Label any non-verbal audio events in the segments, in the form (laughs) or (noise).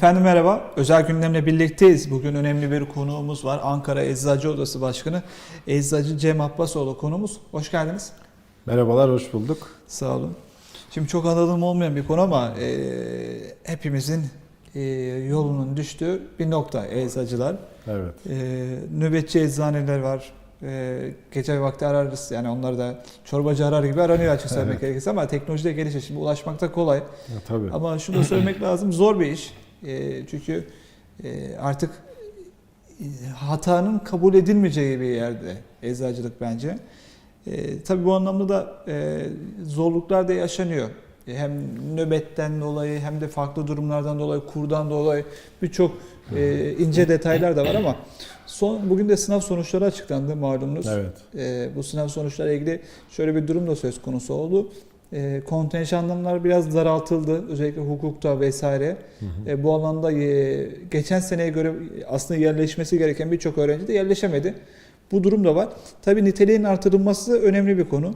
Efendim merhaba. Özel gündemle birlikteyiz. Bugün önemli bir konuğumuz var. Ankara Eczacı Odası Başkanı Eczacı Cem Abbasoğlu konuğumuz. Hoş geldiniz. Merhabalar, hoş bulduk. Sağ olun. Şimdi çok anladığım olmayan bir konu ama e, hepimizin e, yolunun düştüğü bir nokta eczacılar. Evet. E, nöbetçi eczaneler var. E, gece vakti ararız. Yani onlar da çorbacı arar gibi aranıyor açık söylemek Evet. gerekirse ama teknoloji de gelişiyor. Şimdi ulaşmakta kolay. Ya, tabii. Ama şunu da söylemek (clears throat) lazım zor bir iş. E, çünkü e, artık e, hatanın kabul edilmeyeceği bir yerde eczacılık bence. E, tabii bu anlamda da e, zorluklar da yaşanıyor. E, hem nöbetten dolayı hem de farklı durumlardan dolayı, kurdan dolayı birçok e, ince detaylar da var ama son bugün de sınav sonuçları açıklandı malumunuz. Evet. E, bu sınav sonuçlarıyla ilgili şöyle bir durum da söz konusu oldu. E, kontenjanlar biraz daraltıldı özellikle hukukta vesaire. Hı hı. E, bu alanda e, geçen seneye göre aslında yerleşmesi gereken birçok öğrenci de yerleşemedi. Bu durum da var. Tabii niteliğin artırılması önemli bir konu.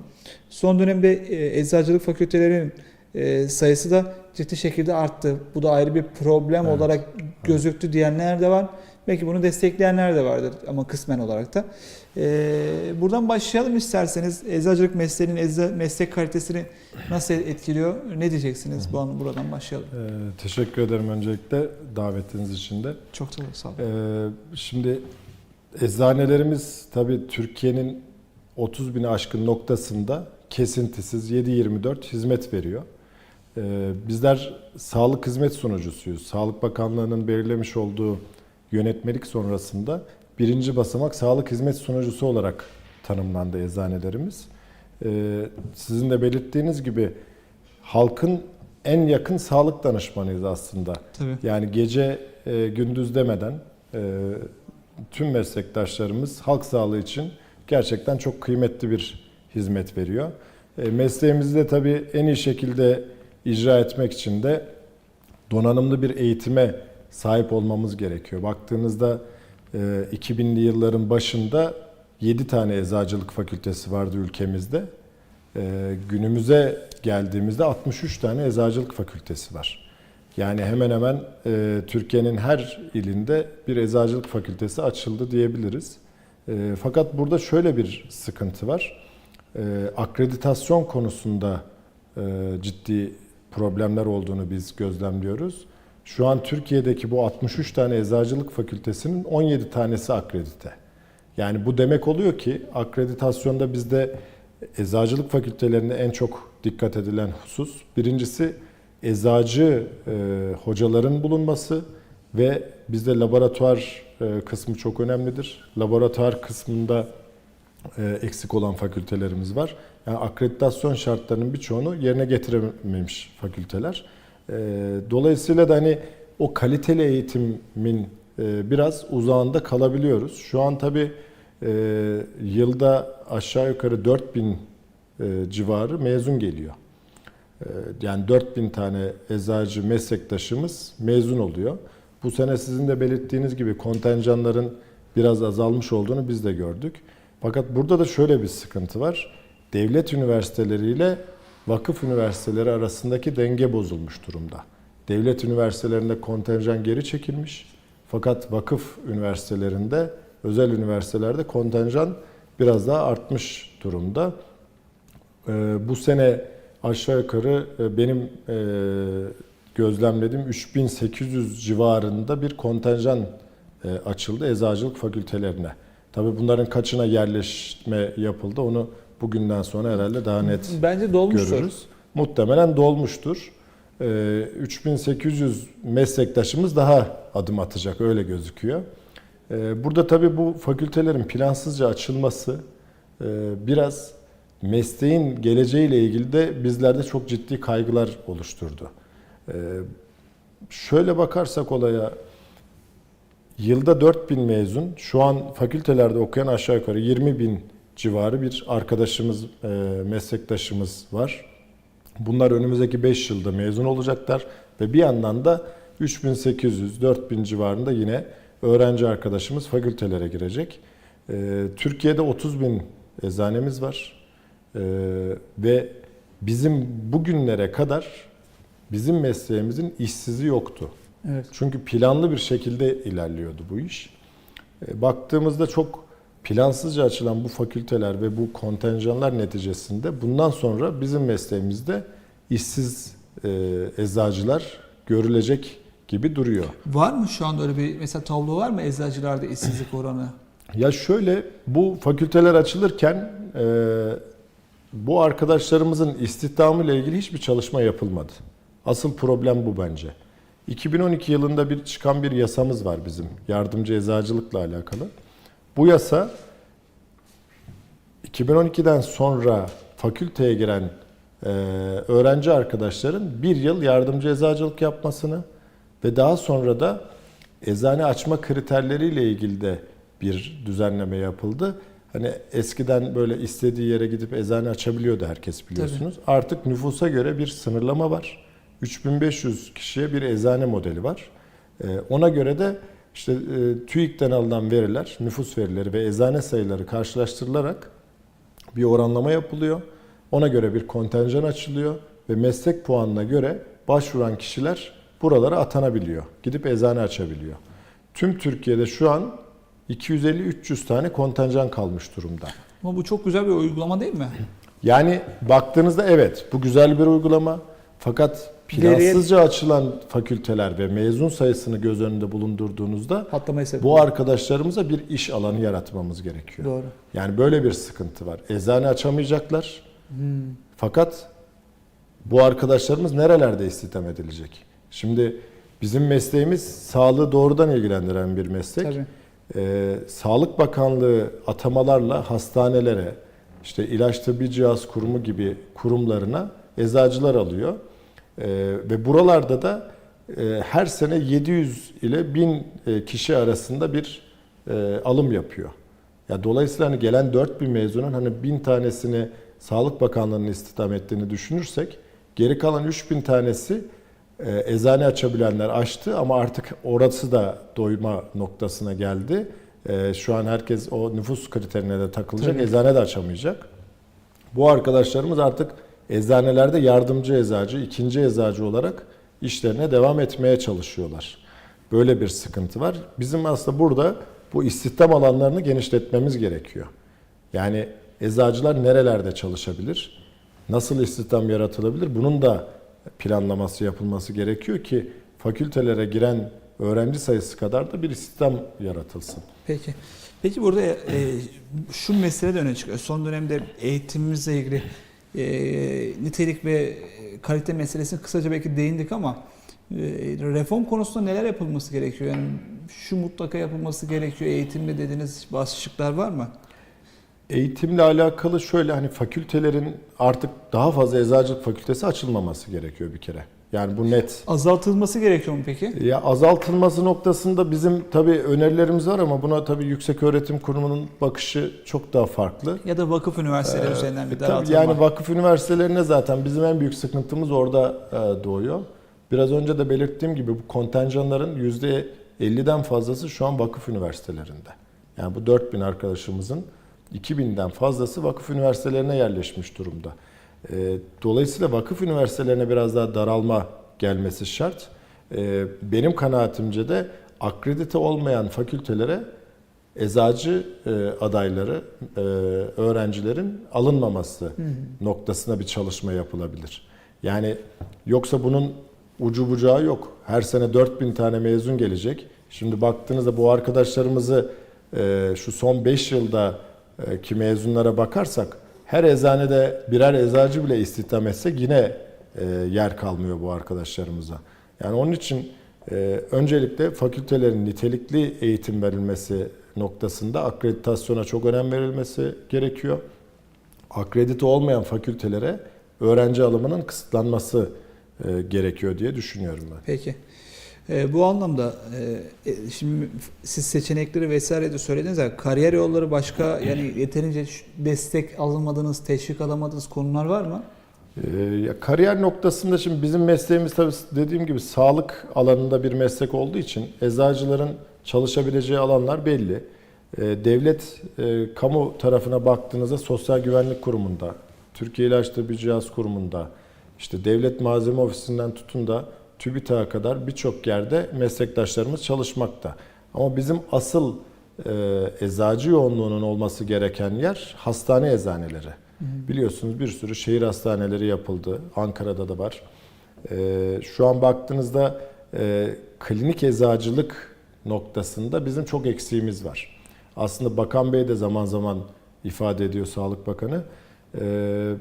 Son dönemde e, eczacılık fakültelerinin e, sayısı da ciddi şekilde arttı. Bu da ayrı bir problem Evet. olarak gözüktü diyenler de var. Belki bunu destekleyenler de vardır ama kısmen olarak da. E, buradan başlayalım isterseniz. Eczacılık mesleğinin ecza, meslek kalitesini nasıl etkiliyor? Ne diyeceksiniz? Bu an buradan başlayalım. Ee, teşekkür ederim öncelikle davetiniz için de. Çok sağ olun. Ee, şimdi eczanelerimiz tabii Türkiye'nin 30 bini aşkın noktasında kesintisiz 7-24 hizmet veriyor. Ee, bizler sağlık hizmet sunucusuyuz. Sağlık Bakanlığı'nın belirlemiş olduğu yönetmelik sonrasında birinci basamak sağlık hizmet sunucusu olarak tanımlandı eczanelerimiz. Ee, sizin de belirttiğiniz gibi halkın en yakın sağlık danışmanıyız aslında. Tabii. Yani gece e, gündüz demeden e, tüm meslektaşlarımız halk sağlığı için gerçekten çok kıymetli bir hizmet veriyor. E, mesleğimizi de tabii en iyi şekilde icra etmek için de donanımlı bir eğitime sahip olmamız gerekiyor. Baktığınızda e, 2000'li yılların başında 7 tane eczacılık fakültesi vardı ülkemizde. E, günümüze geldiğimizde 63 tane eczacılık fakültesi var. Yani hemen hemen e, Türkiye'nin her ilinde bir eczacılık fakültesi açıldı diyebiliriz. E, fakat burada şöyle bir sıkıntı var. E, akreditasyon konusunda e, ciddi problemler olduğunu biz gözlemliyoruz. Şu an Türkiye'deki bu 63 tane eczacılık fakültesinin 17 tanesi akredite. Yani bu demek oluyor ki akreditasyonda bizde eczacılık fakültelerinde en çok dikkat edilen husus birincisi eczacı e, hocaların bulunması ve bizde laboratuvar e, kısmı çok önemlidir. Laboratuvar kısmında e, eksik olan fakültelerimiz var. Yani akreditasyon şartlarının birçoğunu yerine getirememiş fakülteler. E, dolayısıyla da hani o kaliteli eğitimin e, biraz uzağında kalabiliyoruz. Şu an tabii e, yılda aşağı yukarı 4000 e, civarı mezun geliyor. Yani 4000 tane eczacı meslektaşımız mezun oluyor. Bu sene sizin de belirttiğiniz gibi kontenjanların biraz azalmış olduğunu biz de gördük. Fakat burada da şöyle bir sıkıntı var. Devlet üniversiteleriyle vakıf üniversiteleri arasındaki denge bozulmuş durumda. Devlet üniversitelerinde kontenjan geri çekilmiş. Fakat vakıf üniversitelerinde, özel üniversitelerde kontenjan biraz daha artmış durumda. Ee, bu sene aşağı yukarı e, benim e, gözlemlediğim 3800 civarında bir kontenjan e, açıldı eczacılık fakültelerine. Tabii bunların kaçına yerleşme yapıldı onu bugünden sonra herhalde daha net Bence dolmuştur. görürüz. Muhtemelen dolmuştur. Ee, 3800 meslektaşımız daha adım atacak öyle gözüküyor. Ee, burada tabii bu fakültelerin plansızca açılması e, biraz mesleğin geleceğiyle ilgili de bizlerde çok ciddi kaygılar oluşturdu. Ee, şöyle bakarsak olaya yılda 4000 mezun, şu an fakültelerde okuyan aşağı yukarı 20 bin civarı bir arkadaşımız, e, meslektaşımız var. Bunlar önümüzdeki 5 yılda mezun olacaklar ve bir yandan da 3800-4000 civarında yine öğrenci arkadaşımız fakültelere girecek. E, Türkiye'de 30 bin eczanemiz var E, ve bizim bugünlere kadar bizim mesleğimizin işsizi yoktu. Evet. Çünkü planlı bir şekilde ilerliyordu bu iş. E, Baktığımızda çok plansızca açılan bu fakülteler ve bu kontenjanlar neticesinde bundan sonra bizim mesleğimizde işsiz e, eczacılar görülecek gibi duruyor. Var mı şu anda öyle bir mesela tablo var mı eczacılarda işsizlik oranı? Ya şöyle bu fakülteler açılırken e, bu arkadaşlarımızın istihdamı ile ilgili hiçbir çalışma yapılmadı. Asıl problem bu bence. 2012 yılında bir çıkan bir yasamız var bizim yardımcı eczacılıkla alakalı. Bu yasa 2012'den sonra fakülteye giren e, öğrenci arkadaşların bir yıl yardımcı eczacılık yapmasını ve daha sonra da eczane açma kriterleriyle ilgili de bir düzenleme yapıldı. Hani eskiden böyle istediği yere gidip eczane açabiliyordu herkes biliyorsunuz. Artık nüfusa göre bir sınırlama var. 3500 kişiye bir eczane modeli var. Ee, Ona göre de işte e, TÜİK'ten alınan veriler, nüfus verileri ve eczane sayıları karşılaştırılarak bir oranlama yapılıyor. Ona göre bir kontenjan açılıyor ve meslek puanına göre başvuran kişiler buralara atanabiliyor. Gidip eczane açabiliyor. Tüm Türkiye'de şu an 250-300 tane kontenjan kalmış durumda. Ama bu çok güzel bir uygulama değil mi? Yani baktığınızda evet bu güzel bir uygulama. Fakat plansızca açılan fakülteler ve mezun sayısını göz önünde bulundurduğunuzda Patlamaya sebep. bu arkadaşlarımıza bir iş alanı yaratmamız gerekiyor. Doğru. Yani böyle bir sıkıntı var. Eczane açamayacaklar. Hmm. Fakat bu arkadaşlarımız nerelerde istihdam edilecek? Şimdi bizim mesleğimiz sağlığı doğrudan ilgilendiren bir meslek. Tabii. Ee, Sağlık Bakanlığı atamalarla hastanelere, işte ilaç tıbbi cihaz kurumu gibi kurumlarına eczacılar alıyor. Ee, ve buralarda da e, her sene 700 ile 1000 e, kişi arasında bir e, alım yapıyor. Ya dolayısıyla hani gelen 4000 mezunun hani 1000 tanesini Sağlık Bakanlığı'nın istihdam ettiğini düşünürsek geri kalan 3000 tanesi e, eczane açabilenler açtı ama artık orası da doyma noktasına geldi. E, şu an herkes o nüfus kriterine de takılacak, Tabii. eczane de açamayacak. Bu arkadaşlarımız artık eczanelerde yardımcı eczacı, ikinci eczacı olarak işlerine devam etmeye çalışıyorlar. Böyle bir sıkıntı var. Bizim aslında burada bu istihdam alanlarını genişletmemiz gerekiyor. Yani eczacılar nerelerde çalışabilir? Nasıl istihdam yaratılabilir? Bunun da planlaması yapılması gerekiyor ki fakültelere giren öğrenci sayısı kadar da bir istihdam yaratılsın. Peki. Peki burada e, şu mesele de öne çıkıyor. Son dönemde eğitimimizle ilgili e, nitelik ve kalite meselesine kısaca belki değindik ama e, reform konusunda neler yapılması gerekiyor? Yani şu mutlaka yapılması gerekiyor eğitimde dediğiniz bazı şıklar var mı? Eğitimle alakalı şöyle hani fakültelerin artık daha fazla eczacılık fakültesi açılmaması gerekiyor bir kere. Yani bu net. Azaltılması gerekiyor mu peki? Ya azaltılması noktasında bizim tabii önerilerimiz var ama buna tabii Yüksek Öğretim Kurumu'nun bakışı çok daha farklı. Ya da vakıf üniversiteleri üzerinden bir daraltılma. yani vakıf üniversitelerine zaten bizim en büyük sıkıntımız orada e, doğuyor. Biraz önce de belirttiğim gibi bu kontenjanların %50'den fazlası şu an vakıf üniversitelerinde. Yani bu 4000 arkadaşımızın 2000'den fazlası vakıf üniversitelerine yerleşmiş durumda. E, Dolayısıyla vakıf üniversitelerine biraz daha daralma gelmesi şart. E, Benim kanaatimce de akredite olmayan fakültelere eczacı e, adayları, e, öğrencilerin alınmaması noktasına bir çalışma yapılabilir. Yani yoksa bunun ucu bucağı yok. Her sene 4000 tane mezun gelecek. Şimdi baktığınızda bu arkadaşlarımızı e, şu son 5 yılda ki mezunlara bakarsak her eczanede birer eczacı bile istihdam etsek yine e, yer kalmıyor bu arkadaşlarımıza. Yani onun için e, öncelikle fakültelerin nitelikli eğitim verilmesi noktasında akreditasyona çok önem verilmesi gerekiyor. Akredite olmayan fakültelere öğrenci alımının kısıtlanması e, gerekiyor diye düşünüyorum ben. Peki. E, bu anlamda e, e, şimdi siz seçenekleri vesaire de söylediniz ya kariyer yolları başka yani yeterince destek almadığınız, teşvik alamadığınız konular var mı? Ee, ya kariyer noktasında şimdi bizim mesleğimiz tabii dediğim gibi sağlık alanında bir meslek olduğu için eczacıların çalışabileceği alanlar belli. Ee, devlet e, kamu tarafına baktığınızda Sosyal Güvenlik Kurumu'nda, Türkiye İlaç Tıbbi Cihaz Kurumu'nda, işte Devlet Malzeme Ofisi'nden tutun da TÜBİTAK'a kadar birçok yerde meslektaşlarımız çalışmakta. Ama bizim asıl e, eczacı yoğunluğunun olması gereken yer hastane eczaneleri. Biliyorsunuz bir sürü şehir hastaneleri yapıldı. Ankara'da da var. E, şu an baktığınızda e, klinik eczacılık noktasında bizim çok eksiğimiz var. Aslında Bakan Bey de zaman zaman ifade ediyor Sağlık Bakanı. E,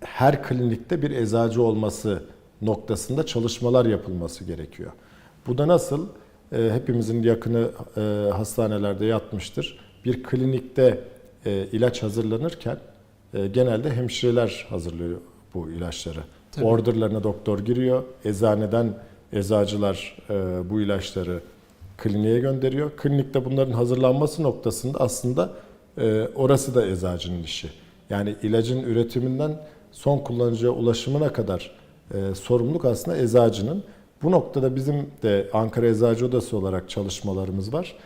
her klinikte bir eczacı olması noktasında çalışmalar yapılması gerekiyor. Bu da nasıl? E, hepimizin yakını e, hastanelerde yatmıştır. Bir klinikte e, ilaç hazırlanırken e, genelde hemşireler hazırlıyor bu ilaçları. Tabii. Orderlarına doktor giriyor. Eczaneden eczacılar bu ilaçları kliniğe gönderiyor. Klinikte bunların hazırlanması noktasında aslında orası da eczacının işi. Yani ilacın üretiminden son kullanıcıya ulaşımına kadar e, sorumluluk aslında eczacının. Bu noktada bizim de Ankara Eczacı Odası olarak çalışmalarımız var.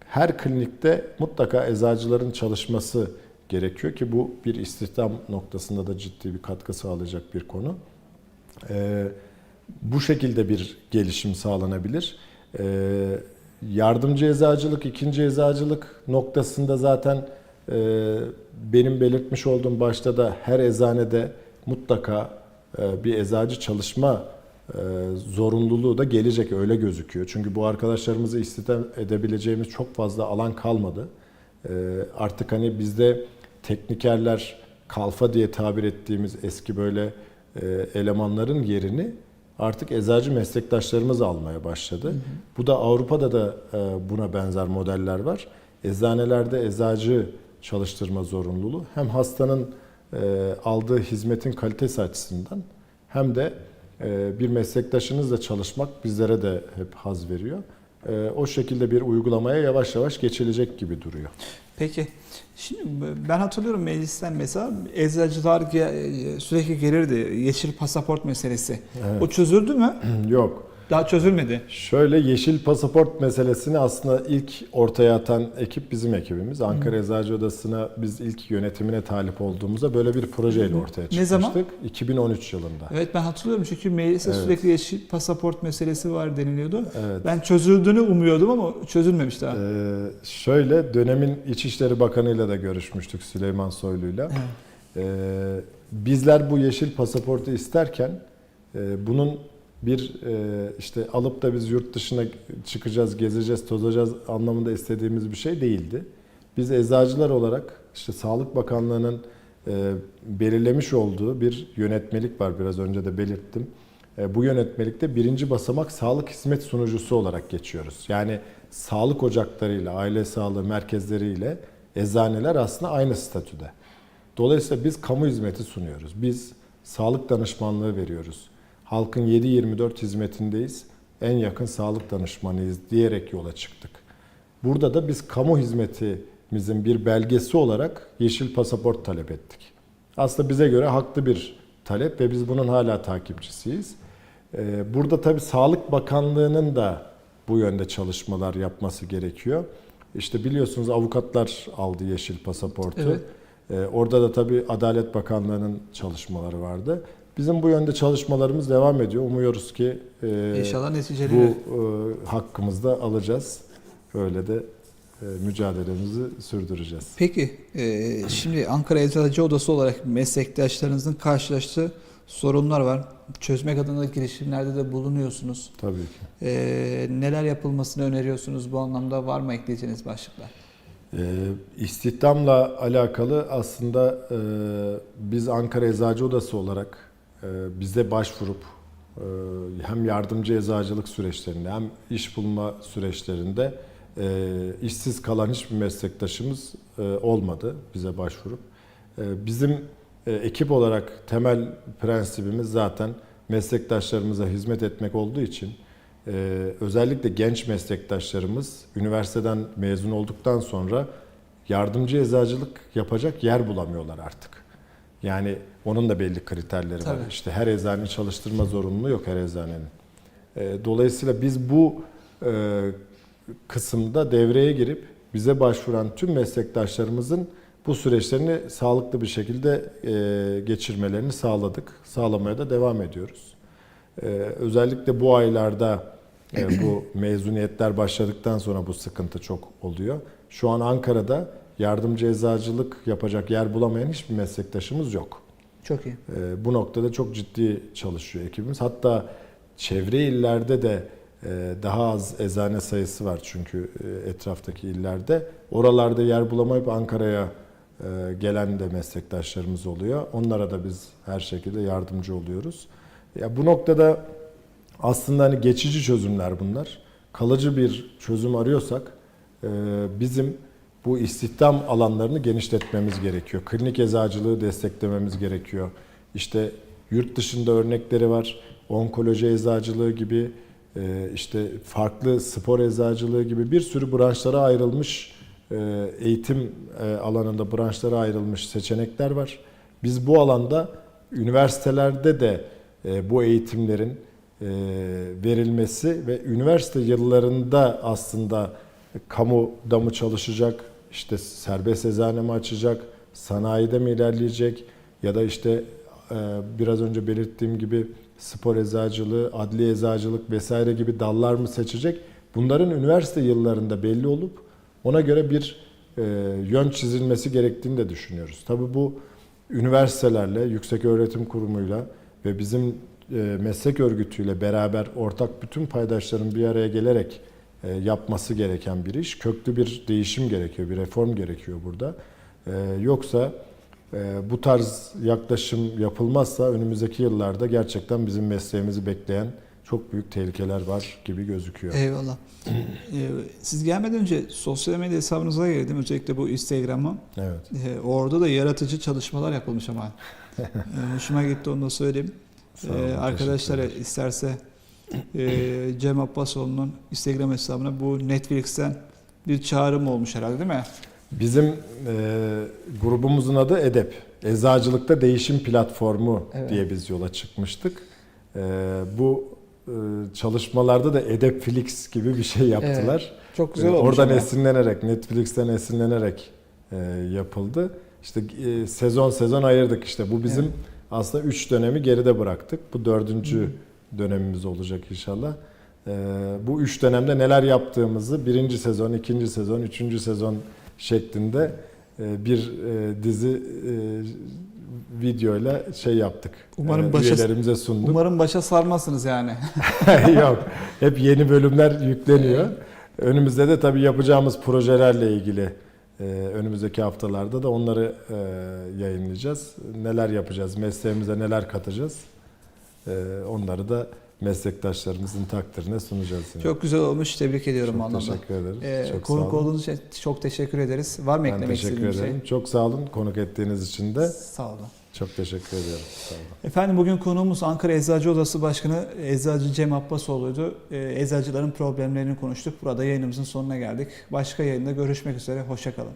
Her klinikte mutlaka eczacıların çalışması gerekiyor ki bu bir istihdam noktasında da ciddi bir katkı sağlayacak bir konu. Ee, bu şekilde bir gelişim sağlanabilir. Ee, yardımcı eczacılık, ikinci eczacılık noktasında zaten e, benim belirtmiş olduğum başta da her eczanede mutlaka e, bir eczacı çalışma e, zorunluluğu da gelecek öyle gözüküyor. Çünkü bu arkadaşlarımızı istihdam edebileceğimiz çok fazla alan kalmadı. E, artık hani bizde teknikerler kalfa diye tabir ettiğimiz eski böyle e, elemanların yerini artık eczacı meslektaşlarımız almaya başladı. Bu da Avrupa'da da e, buna benzer modeller var. Eczanelerde eczacı çalıştırma zorunluluğu hem hastanın e, aldığı hizmetin kalitesi açısından hem de e, bir meslektaşınızla çalışmak bizlere de hep haz veriyor. E, o şekilde bir uygulamaya yavaş yavaş geçilecek gibi duruyor. Peki. Şimdi ben hatırlıyorum meclisten mesela eczacılar sürekli gelirdi. Yeşil pasaport meselesi. Evet. O çözüldü mü? (clears throat) Yok. Daha çözülmedi. Şöyle yeşil pasaport meselesini aslında ilk ortaya atan ekip bizim ekibimiz. Ankara Eczacı Odası'na biz ilk yönetimine talip olduğumuzda böyle bir projeyle ortaya Ne çıkmıştık. zaman? 2013 yılında. Evet ben hatırlıyorum çünkü mecliste Evet. sürekli yeşil pasaport meselesi var deniliyordu. Evet. Ben çözüldüğünü umuyordum ama çözülmemiş daha. Ee, şöyle dönemin İçişleri Bakanı ile de görüşmüştük Süleyman Soylu'yla. Evet. Ee, bizler bu yeşil pasaportu isterken e, bunun bir e, işte alıp da biz yurt dışına çıkacağız, gezeceğiz, tozacağız anlamında istediğimiz bir şey değildi. Biz eczacılar olarak işte Sağlık Bakanlığı'nın e, belirlemiş olduğu bir yönetmelik var biraz önce de belirttim. E, bu yönetmelikte birinci basamak sağlık hizmet sunucusu olarak geçiyoruz. Yani sağlık ocaklarıyla, aile sağlığı merkezleriyle eczaneler aslında aynı statüde. Dolayısıyla biz kamu hizmeti sunuyoruz. Biz sağlık danışmanlığı veriyoruz. Halkın 7-24 hizmetindeyiz. En yakın sağlık danışmanıyız diyerek yola çıktık. Burada da biz kamu hizmetimizin bir belgesi olarak yeşil pasaport talep ettik. Aslında bize göre haklı bir talep ve biz bunun hala takipçisiyiz. Ee, Burada tabii Sağlık Bakanlığı'nın da bu yönde çalışmalar yapması gerekiyor. İşte biliyorsunuz avukatlar aldı yeşil pasaportu. Evet. Ee, Orada da tabii Adalet Bakanlığı'nın çalışmaları vardı. Bizim bu yönde çalışmalarımız devam ediyor. Umuyoruz ki e, İnşallah neticeli. bu e, hakkımızı da alacağız. Öyle de e, mücadelemizi sürdüreceğiz. Peki e, şimdi Ankara Eczacı Odası olarak meslektaşlarınızın karşılaştığı sorunlar var. Çözmek adına girişimlerde de bulunuyorsunuz. Tabii ki. E, neler yapılmasını öneriyorsunuz bu anlamda var mı ekleyeceğiniz başlıklar? Ee, istihdamla alakalı aslında e, biz Ankara Eczacı Odası olarak e, bize başvurup e, hem yardımcı eczacılık süreçlerinde hem iş bulma süreçlerinde e, işsiz kalan hiçbir meslektaşımız e, olmadı bize başvurup. Bizim ekip olarak temel prensibimiz zaten meslektaşlarımıza hizmet etmek olduğu için ee, özellikle genç meslektaşlarımız üniversiteden mezun olduktan sonra yardımcı eczacılık yapacak yer bulamıyorlar artık. Yani onun da belli kriterleri var. Tabii. İşte her eczane çalıştırma zorunluluğu yok her eczanenin. Ee, dolayısıyla biz bu e, kısımda devreye girip bize başvuran tüm meslektaşlarımızın bu süreçlerini sağlıklı bir şekilde e, geçirmelerini sağladık. Sağlamaya da devam ediyoruz. Ee, özellikle bu aylarda e, (clears throat) bu mezuniyetler başladıktan sonra bu sıkıntı çok oluyor. Şu an Ankara'da yardımcı eczacılık yapacak yer bulamayan hiçbir meslektaşımız yok. Çok iyi. Ee, bu noktada çok ciddi çalışıyor ekibimiz. Hatta çevre illerde de e, daha az eczane sayısı var çünkü e, etraftaki illerde. Oralarda yer bulamayıp Ankara'ya e, gelen de meslektaşlarımız oluyor. Onlara da biz her şekilde yardımcı oluyoruz. Ya bu noktada aslında hani geçici çözümler bunlar. Kalıcı bir çözüm arıyorsak e, bizim bu istihdam alanlarını genişletmemiz gerekiyor. Klinik eczacılığı desteklememiz gerekiyor. İşte yurt dışında örnekleri var. Onkoloji eczacılığı gibi, e, işte farklı spor eczacılığı gibi bir sürü branşlara ayrılmış e, eğitim e, alanında branşlara ayrılmış seçenekler var. Biz bu alanda üniversitelerde de bu eğitimlerin verilmesi ve üniversite yıllarında aslında kamuda mı çalışacak, işte serbest eczane mi açacak, sanayide mi ilerleyecek ya da işte e, biraz önce belirttiğim gibi spor eczacılığı, adli eczacılık vesaire gibi dallar mı seçecek? Bunların üniversite yıllarında belli olup ona göre bir e, yön çizilmesi gerektiğini de düşünüyoruz. Tabii bu üniversitelerle, yüksek öğretim kurumuyla ve bizim e, meslek örgütüyle beraber ortak bütün paydaşların bir araya gelerek yapması gereken bir iş. Köklü bir değişim gerekiyor, bir reform gerekiyor burada. E, yoksa e, bu tarz yaklaşım yapılmazsa önümüzdeki yıllarda gerçekten bizim mesleğimizi bekleyen çok büyük tehlikeler var gibi gözüküyor. Eyvallah. (clears throat) Siz gelmeden önce sosyal medya hesabınıza girdim. Özellikle bu Instagram'a. Evet. Orada da yaratıcı çalışmalar yapılmış ama. (laughs) Hoşuma gitti onu da söyleyeyim. Sağ olun, teşekkür isterse e, Cem Abbasoğlu'nun Instagram hesabına bu Netflix'ten bir çağrım olmuş herhalde değil mi? Bizim e, grubumuzun adı EDEP. Eczacılıkta Değişim Platformu Evet. diye biz yola çıkmıştık. E, bu e, çalışmalarda da EDEP Flix gibi bir şey yaptılar. Çok güzel E, olmuş Oradan ama. esinlenerek, Netflix'ten esinlenerek e, yapıldı. İşte e, sezon sezon ayırdık işte. Bu bizim Evet. aslında 3 dönemi geride bıraktık. Bu dördüncü dönemimiz olacak inşallah. E, bu üç dönemde neler yaptığımızı birinci sezon, ikinci sezon, üçüncü sezon şeklinde e, bir e, dizi e, videoyla şey yaptık. Umarım başa- üyelerimize sunduk. Umarım başa sarmazsınız yani. (laughs) Yok. Hep yeni bölümler yükleniyor. Önümüzde de tabii yapacağımız projelerle ilgili önümüzdeki haftalarda da onları yayınlayacağız. Neler yapacağız, mesleğimize neler katacağız. E, onları da meslektaşlarımızın takdirine sunacağız. yine. Çok güzel olmuş. Tebrik ediyorum Çok anlamda. teşekkür ederiz. Ee, çok konuk olduğunuz için çok teşekkür ederiz. Var mı Ben eklemek teşekkür ederim. şey? Çok sağ olun konuk ettiğiniz için de. Sağ olun. Çok teşekkür ediyorum. Sağ olun. Efendim bugün konuğumuz Ankara Eczacı Odası Başkanı Eczacı Cem Abbasoğlu'ydu. Ee, Eczacıların problemlerini konuştuk. Burada yayınımızın sonuna geldik. Başka yayında görüşmek üzere. Hoşçakalın.